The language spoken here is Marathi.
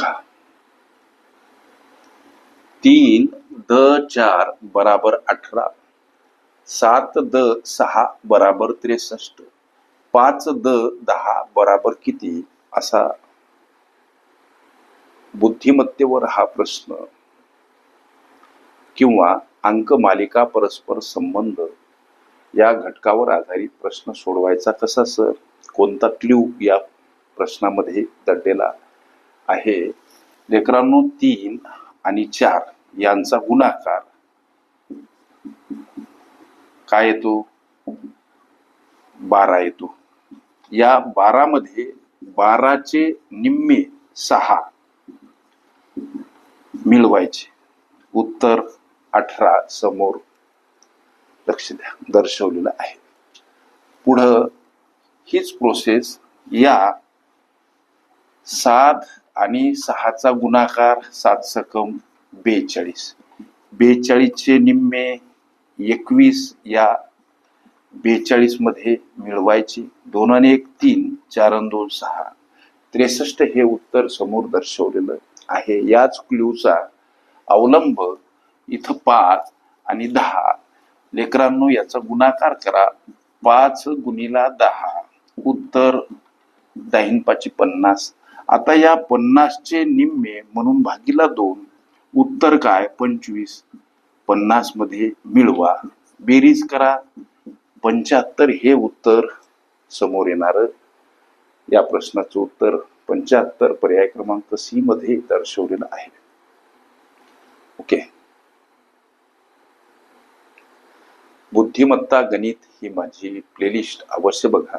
बघा. तीन द चार बराबर अठरा. सात द सहा बराबर त्रेसष्ट. पाच द दहा बराबर किती? असा बुद्धिमत्तेवर हा प्रश्न. किंवा अंक मालिका परस्पर संबंध या घटकावर आधारित प्रश्न सोडवायचा कसा सर? कोणता क्ल्यू या प्रश्नामध्ये दडलेला आहे. लेकरांनो तीन आणि चार यांचा गुणाकार. काय येतो? बारा येतो. या बारामध्ये बाराचे निम्मे सहा मिळवायचे. उत्तर अठरा समोर लक्ष द्या दर्शवलेलं आहे. पुढं हीच प्रोसेस या सात आणि सहाचा गुणाकार सात सकम बेचाळीस. बेचाळीसचे निम्मे एकवीस या बेचाळीसमध्ये मिळवायचे. दोन आणि एक तीन चार आणि दोन सहा. त्रेसष्ट हे उत्तर समोर दर्शवलेलं आहे. याच क्ल्यूचा अवलंब इथं पाच आणि दहा. लेकरांनो याचा गुणाकार करा. पाच गुणीला दहा. उत्तर दाहीन पाची पन्नास. आता या पन्नासचे निम्मे म्हणून भागीला दोन उत्तर काय? पंचवीस. पन्नासमध्ये मिळवा. बेरीज करा. पंच्याहत्तर हे उत्तर समोर येणार. या प्रश्नाचं उत्तर पंच्याहत्तर पर्याय क्रमांक सी मध्ये दर्शवलेलं आहे. ओके. बुद्धिमत्ता गणित ही माझी प्लेलिस्ट अवश्य बघा.